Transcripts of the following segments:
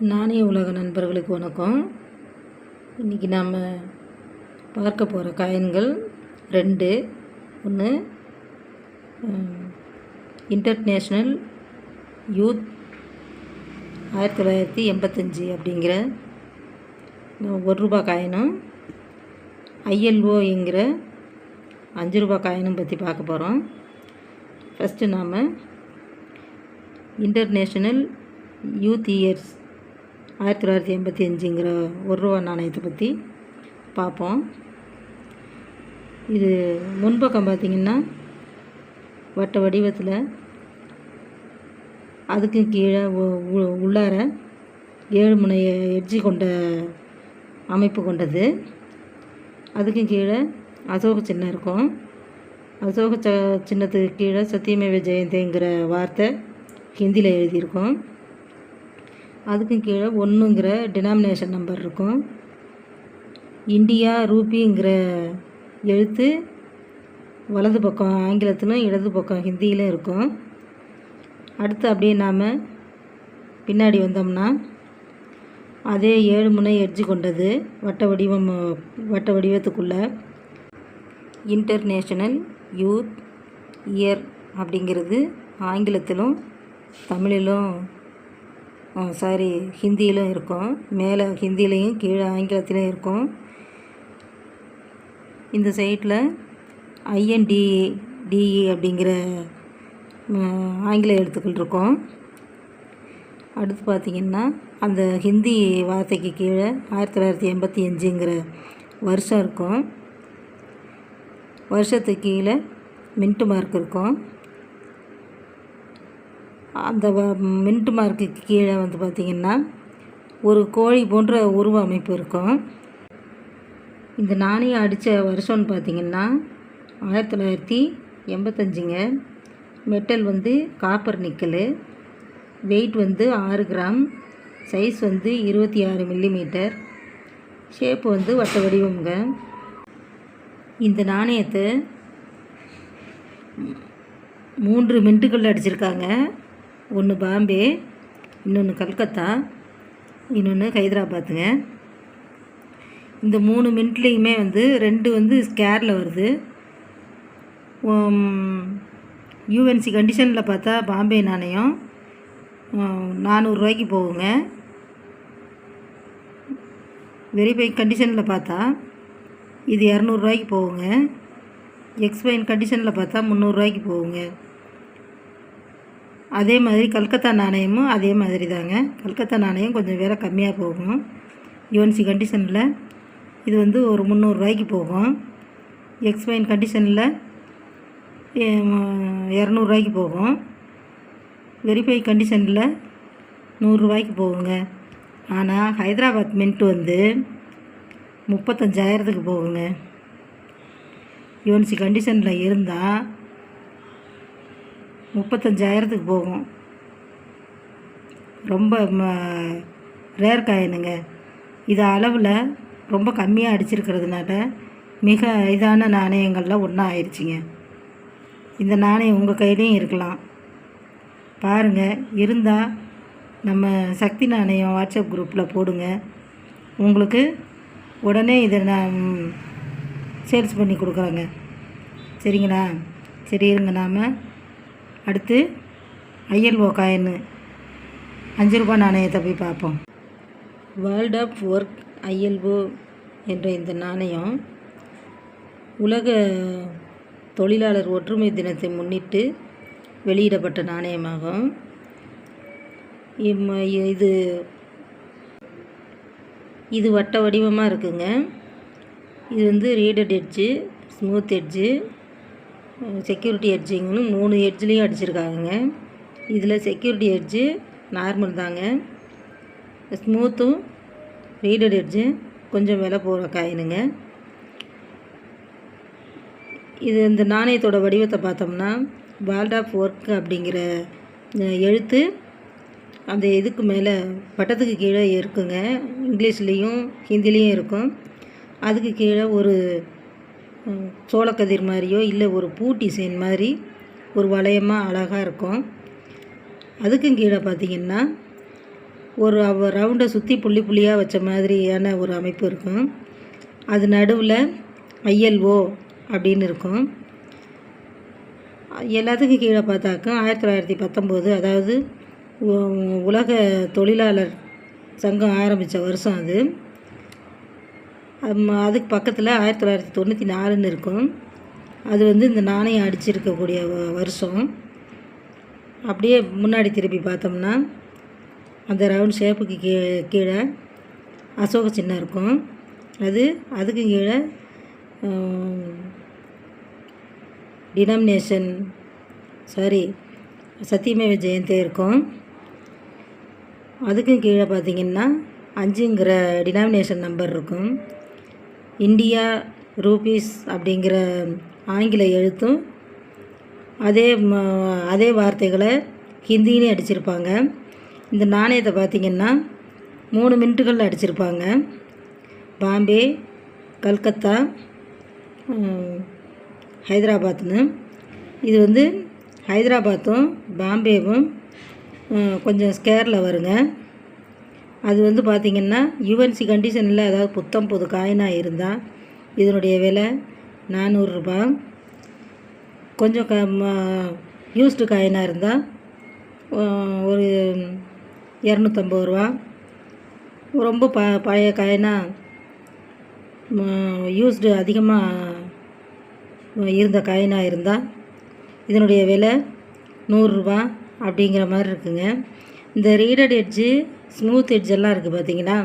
நாணய உலக நண்பர்களுக்கு வணக்கம். இன்றைக்கி நாம் பார்க்க போகிற காயின்கள் ரெண்டு. ஒன்று இன்டர்நேஷ்னல் யூத் ஆயிரத்தி தொள்ளாயிரத்தி எண்பத்தஞ்சு அப்படிங்கிற ஒரு ரூபா காயினும் ஐஎல்ஓங்கிற அஞ்சு ரூபா காயினும் பற்றி பார்க்க போகிறோம் ஃபஸ்ட்டு நாம் இன்டர்நேஷ்னல் யூத் இயர்ஸ் ஆயிரத்தி தொள்ளாயிரத்தி எண்பத்தி அஞ்சுங்கிற ஒரு ரூபா நாணயத்தை பற்றி பார்ப்போம். இது முன்பக்கம் பார்த்திங்கன்னா வட்ட வடிவத்தில் அதுக்கு கீழே உ- உள்ளார ஏழு முனைய எட்ஜி கொண்ட அமைப்பு கொண்டது. அதுக்கும் கீழே அசோக சின்னம் இருக்கும். அசோக ச சின்னத்துக்கு கீழே சத்தியமேவ ஜெயந்தேங்கிற வார்த்தை ஹிந்தியில் எழுதியிருக்கோம். அதுக்கு கீழே ஒன்றுங்கிற டினாமினேஷன் நம்பர் இருக்கும். இந்தியா ரூபிங்கிற எழுத்து வலது பக்கம் ஆங்கிலத்திலும் இடது பக்கம் ஹிந்தியிலும் இருக்கும். அடுத்து அப்படியே நாம் பின்னாடி வந்தோம்னா அதே ஏழு முனை எட்ஜு கொண்டது வட்ட வடிவம் வட்ட வடிவத்துக்குள்ள இன்டர்நேஷ்னல் யூத் இயர் அப்படிங்கிறது ஆங்கிலத்திலும் தமிழிலும் சாரி ஹிந்தியிலும் இருக்கும். மேலே ஹிந்திலையும் கீழே ஆங்கிலத்திலையும் இருக்கும். இந்த சைட்டில் ஐஎன்டி டிஇ அப்படிங்கிற ஆங்கில எழுத்துக்கள் இருக்கும். அடுத்து பார்த்திங்கன்னா அந்த ஹிந்தி வார்த்தைக்கு கீழே ஆயிரத்தி தொள்ளாயிரத்தி எண்பத்தி அஞ்சுங்கிற வருஷம் இருக்கும். வருஷத்துக்கு கீழே மின்ட்டு மார்க் இருக்கும். அந்த வ- மின்ட் மார்க்குக்கு கீழே வந்து பார்த்திங்கன்னா ஒரு கோழி போன்ற உருவ அமைப்பு இருக்கும். இந்த நாணயம் அடித்த வருஷம்னு பார்த்திங்கன்னா ஆயிரத்தி தொள்ளாயிரத்தி எண்பத்தஞ்சுங்க. மெட்டல் வந்து காப்பர் நிக்கல் வெயிட் வந்து ஆறு கிராம் சைஸ் வந்து இருபத்தி ஆறு மில்லிமீட்டர் ஷேப் வந்து வட்ட வடிவம்ங்க. இந்த நாணயத்தை மூன்று மின்ட்டுகள் அடிச்சிருக்காங்க. ஒன்று பாம்பே இன்னொன்று கல்கத்தா இன்னொன்று ஹைதராபாத்துங்க. இந்த மூணு மின்ட்லேயுமே வந்து ரெண்டு வந்து ஸ்கேரில் வருது. யூஎன்சி கண்டிஷனில் பார்த்தா பாம்பே நாணயம். நானூறுரூவாய்க்கு போகுங்க. வெரிஃபை கண்டிஷனில் பார்த்தா இது இரநூறுவாய்க்கு போகுங்க. எக்ஸ்பைன் கண்டிஷனில் பார்த்தா முந்நூறுரூவாய்க்கு போகுங்க. அதே மாதிரி கல்கத்தா நாணயமும் அதே மாதிரி தாங்க கல்கத்தா நாணயம் கொஞ்சம் விலை கம்மியாக போகும். யூஎன்சி கண்டிஷனில் இது வந்து ஒரு முந்நூறுரூவாய்க்கு போகும். எக்ஸ்பைன் கண்டிஷனில் இரநூறுவாய்க்கு போகும். வெரிஃபை கண்டிஷனில் நூறுரூவாய்க்கு போகுங்க. ஆனால் ஹைதராபாத் மின்ட் வந்து முப்பத்தஞ்சாயிரத்துக்கு போகுங்க. யூஎன்சி கண்டிஷனில் இருந்தால் முப்பத்தஞ்சாயிரத்துக்கு போகும். ரொம்ப ரேர் காயினுங்க. இது அளவில் ரொம்ப கம்மியாக அடிச்சிருக்கிறதுனால மிக இதான நாணயங்கள்லாம் ஒன்றா ஆயிடுச்சிங்க. இந்த நாணயம் உங்கள் கையிலையும் இருக்கலாம். பாருங்கள் இருந்தால் நம்ம சக்தி நாணயம் வாட்ஸ்அப் குரூப்பில் போடுங்க. உங்களுக்கு உடனே இதை நான் சேல்ஸ் பண்ணி கொடுக்குறேங்க. சரிங்களா? சரி இருங்க நாம் அடுத்து ஐஎல்ஓ காயின் அஞ்சு ரூபாய் நாணயத்தை போய் பார்ப்போம். வேர்ல்ட் ஆஃப் ஒர்க் ஐஎல்ஓ என்ற இந்த நாணயம் உலக தொழிலாளர் ஒற்றுமை தினத்தை முன்னிட்டு வெளியிடப்பட்ட நாணயமாகும். இது இது வட்ட வடிவமாக இருக்குங்க. இது வந்து reeded edge smooth edge security எட்ஜிங்னு மூணு எட்ஜ்லேயும் அடிச்சிருக்காங்க இதில் செக்யூரிட்டி எட்ஜு நார்மல் தாங்க. ஸ்மூத்தும் ரீடட் எட்ஜு கொஞ்சம் விலை போகிற காயினுங்க. இது இந்த நாணயத்தோட வடிவத்தை பார்த்தோம்னா வேர்ல்ட் ஆஃப் ஒர்க் அப்படிங்கிற எழுத்து அந்த இதுக்கு மேலே பட்டத்துக்கு கீழே இருக்குங்க. இங்கிலீஷ்லேயும் ஹிந்திலேயும் இருக்கும். அதுக்கு கீழே ஒரு சோளக்கதிர் மாதிரியோ இல்லை ஒரு பூ டிசைன் மாதிரி ஒரு வளையமாக அழகாக இருக்கும். அதுக்கும் கீழே பார்த்தீங்கன்னா ஒரு அவ ரவுண்டை சுற்றி புள்ளி புள்ளியாக வச்ச மாதிரியான ஒரு அமைப்பு இருக்கும். அது நடுவில் ஐஎல்ஓ அப்படின்னு இருக்கும். எல்லாத்துக்கும் கீழே பார்த்தாக்கா ஆயிரத்தி தொள்ளாயிரத்தி பத்தொம்போது அதாவது உலக தொழிலாளர் சங்கம் ஆரம்பித்த வருஷம் அது. அதுக்கு பக்கத்தில் ஆயிரத்தி தொள்ளாயிரத்தி தொண்ணூற்றி நாலுன்னு இருக்கும். அது வந்து இந்த நாணயம் அடிச்சிருக்கக்கூடிய வருஷம். அப்படியே முன்னாடி திருப்பி பார்த்தோம்னா அந்த ரவுண்ட் ஷேப்புக்கு கீ கீழே அசோக சின்னம் இருக்கும். அது அதுக்கு கீழே டினாமினேஷன் சாரி சத்தியமேவ ஜெயந்தே இருக்கும். அதுக்கும் கீழே பார்த்தீங்கன்னா அஞ்சுங்கிற டினாமினேஷன் நம்பர் இருக்கும். இந்தியா ரூபீஸ் அப்படிங்கிற ஆங்கில எழுத்தும் அதே அதே வார்த்தைகளை ஹிந்திலையும் அடிச்சிருப்பாங்க. இந்த நாணயத்தை பார்த்திங்கன்னா மூணு மினிட்டுகளில் அடிச்சிருப்பாங்க. பாம்பே கல்கத்தா ஹைதராபாத்னு. இது வந்து ஹைதராபாத்தும் பாம்பேவும் கொஞ்சம் ஸ்கேரில் வருங்க. அது வந்து பார்த்திங்கன்னா யூஎன்சி கண்டிஷனில் அதாவது புத்தம் புது காயினாக இருந்தால் இதனுடைய விலை நானூறுரூபா கொஞ்சம் க யூஸ்டு காயினாக இருந்தால் ஒரு இரநூத்தம்பது ரூபா. ரொம்ப ப பழைய காயினாக யூஸ்டு அதிகமாக இருந்த காயினாக இருந்தால் இதனுடைய விலை நூறுரூபா அப்படிங்கிற மாதிரி இருக்குங்க. இந்த ரீடட் எட்ஜு ஸ்மூத் எட்ஜ் எல்லாம் இருக்குது பார்த்தீங்களா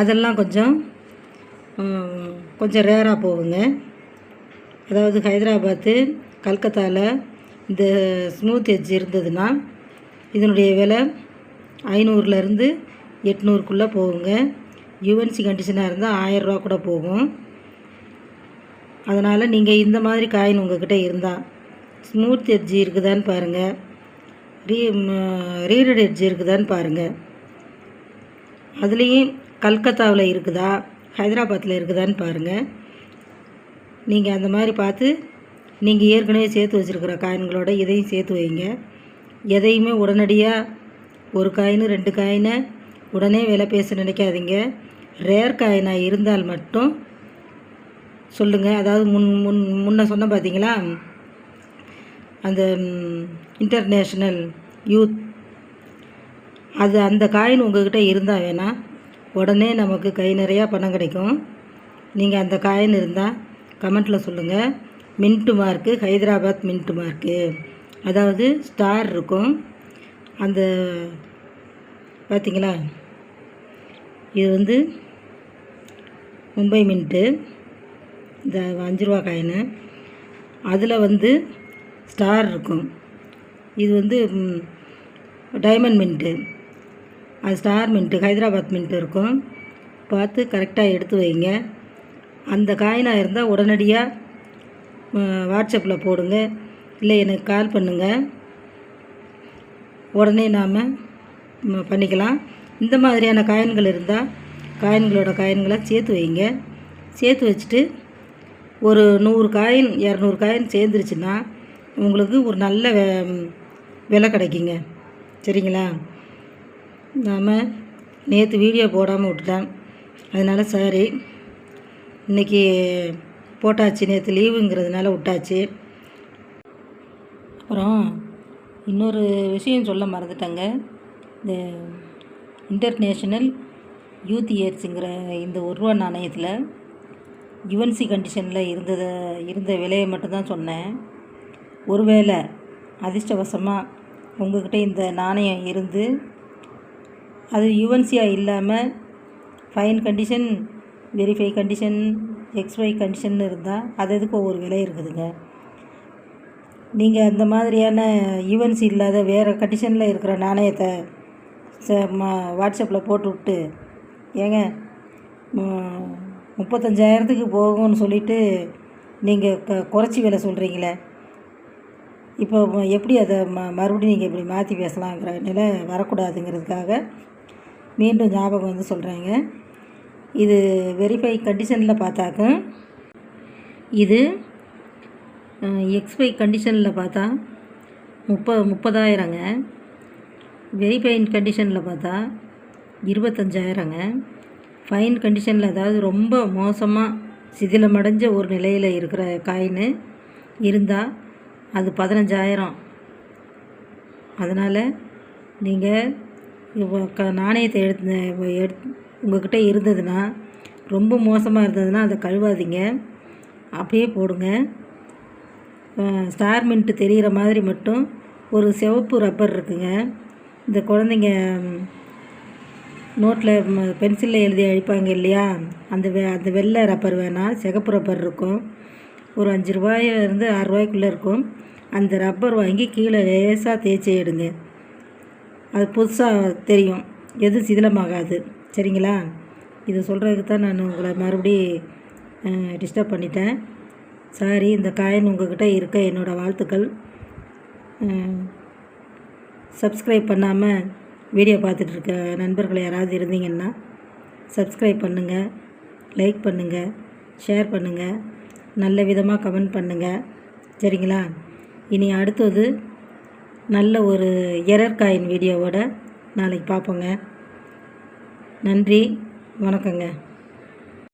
அதெல்லாம் கொஞ்சம் கொஞ்சம் ரேராக போகுங்க. அதாவது ஹைதராபாத்து கல்கத்தாவில் இந்த ஸ்மூத் எட்ஜ் இருந்ததுன்னா இதனுடைய விலை ஐநூறுலேருந்து எட்நூறுக்குள்ளே போகுங்க. யூஎன்சி கண்டிஷனாக இருந்தால் ஆயரூவா கூட போகும். அதனால் நீங்கள் இந்த மாதிரி காயின் உங்கள்கிட்ட இருந்தால் ஸ்மூத் எட்ஜ் இருக்குதான்னு பாருங்கள் ரீ ரீடட் எட்ஜ் இருக்குதான்னு பாருங்கள் அதுலேயும் கல்கத்தாவில் இருக்குதா? ஹைதராபாத்தில் இருக்குதான்னு பாருங்கள் நீங்கள் அந்த மாதிரி பார்த்து நீங்கள் ஏற்கனவே சேர்த்து வச்சுருக்கிற காயின்களோட இதையும் சேர்த்து வைங்க. எதையுமே உடனடியாக ஒரு காயின் ரெண்டு காயினை உடனே விலை பேச நினைக்காதீங்க. ரேர் காயினாக இருந்தால் மட்டும் சொல்லுங்கள் அதாவது முன் முன் முன்ன சொன்ன பார்த்தீங்களா அந்த இன்டர்நேஷ்னல் யூத் அது அந்த காயின் உங்கள்கிட்ட இருந்தால் வேணால் உடனே நமக்கு கை நிறையா பணம் கிடைக்கும். நீங்கள் அந்த காயின் இருந்தால் கமெண்ட்டில் சொல்லுங்கள் mint mark Hyderabad mint mark அதாவது ஸ்டார் இருக்கும். அந்த பார்த்திங்களா இது வந்து மும்பை மின்ட்டு. இந்த அஞ்சு ரூபா காயினு. அதில் வந்து ஸ்டார் இருக்கும். இது வந்து டைமண்ட் மின்ட்டு அது ஸ்டார் மின்ட்டு ஹைதராபாத் மின்ட்டு இருக்கும். பார்த்து கரெக்டாக எடுத்து வைங்க. அந்த காயினாக இருந்தால் உடனடியாக வாட்ஸ்அப்பில் போடுங்க. இல்லை எனக்கு கால் பண்ணுங்கள் உடனே நாம் பண்ணிக்கலாம். இந்த மாதிரியான காயின்கள் இருந்தால் காயின்களோட காயின்களை சேர்த்து வைங்க. சேர்த்து வச்சுட்டு ஒரு நூறு காயின் இரநூறு காயின் சேர்ந்துருச்சுன்னா உங்களுக்கு ஒரு நல்ல விலை கிடைக்குங்க. சரிங்களா? நாம் நேற்று வீடியோ போடாமல் விட்டுட்டேன். அதனால் சாரி இன்றைக்கி போட்டாச்சு. நேற்று லீவுங்கிறதுனால விட்டாச்சு. அப்புறம் இன்னொரு விஷயம் சொல்ல மறந்துட்டேங்க. இந்த இன்டர்நேஷ்னல் யூத் இயர்ஸுங்கிற இந்த ஒரு ரூபா நாணயத்தில் யுவன்சி கண்டிஷனில் இருந்ததை இருந்த விலையை மட்டும்தான் சொன்னேன். ஒருவேளை அதிர்ஷ்டவசமாக உங்கள்கிட்ட இந்த நாணயம் இருந்து அது யுவன்சியாக இல்லாமல் fine condition very fine condition XY condition இருந்தால் அது எதுக்கு ஒவ்வொரு விலை இருக்குதுங்க. நீங்கள் அந்த மாதிரியான ஈவென்ட்ஸ் இல்லாத வேறு கண்டிஷனில் இருக்கிற நாணயத்தை ச வாட்ஸ்அப்பில் போட்டு விட்டு ஏங்க முப்பத்தஞ்சாயிரத்துக்கு போகும்னு சொல்லிவிட்டு நீங்கள் க குறைச்சி விலை சொல்கிறீங்களே இப்போ எப்படி அதை ம மறுபடியும் நீங்கள் இப்படி மாற்றி பேசலாங்கிற நிலை வரக்கூடாதுங்கிறதுக்காக மீண்டும் ஞாபகம் வந்து சொல்கிறேங்க இது வெரிஃபை கண்டிஷனில் பார்த்தாக்க இது எக்ஸ்பை கண்டிஷனில் பார்த்தா முப்ப முப்பதாயிரங்க. வெரிஃபைன் கண்டிஷனில் பார்த்தா இருபத்தஞ்சாயிரங்க. ஃபைன் கண்டிஷனில் அதாவது ரொம்ப மோசமாக சிதிலமடைஞ்ச ஒரு நிலையில் இருக்கிற காயின் இருந்தால் அது பதினஞ்சாயிரம். அதனால் நீங்கள் க நாணயத்தை எடுத்து எடுத்து உங்கள்கிட்ட இருந்ததுன்னா ரொம்ப மோசமாக இருந்ததுன்னா அதை கழுவாதீங்க. அப்படியே போடுங்க. ஸ்டார் மின்ட்டு தெரிகிற மாதிரி மட்டும் ஒரு சிவப்பு ரப்பர் இருக்குங்க. இந்த குழந்தைங்க நோட்டில் பென்சிலில் எழுதி அழிப்பாங்க இல்லையா? அந்த வெ அந்த வெள்ளை ரப்பர் வேணாம் சிகப்பு ரப்பர் இருக்கும். ஒரு அஞ்சு ரூபாயிலிருந்து ஆறு ரூபாய்க்குள்ளே இருக்கும். அந்த ரப்பர் வாங்கி கீழே லேசாக தேய்ச்சி எடுங்க. அது புதுசாக தெரியும். எதுவும் சிதிலமாகாது. சரிங்களா? இதை சொல்கிறதுக்கு தான் நான் உங்களை மறுபடி டிஸ்டர்ப் பண்ணிட்டேன். சாரி இந்த காயின் உங்கள்கிட்ட இருக்க என்னோடய வாழ்த்துக்கள். சப்ஸ்கிரைப் பண்ணாமல் வீடியோ பார்த்துட்ருக்க நண்பர்கள் யாராவது இருந்தீங்கன்னா சப்ஸ்கிரைப் பண்ணுங்கள் லைக் பண்ணுங்கள் ஷேர் பண்ணுங்கள் நல்ல விதமாக கமெண்ட் பண்ணுங்கள் சரிங்களா? இனி அடுத்தது நல்ல ஒரு எரர் காயின் வீடியோவோட நாளைக்கு பார்ப்போங்க. நன்றி வணக்கங்க.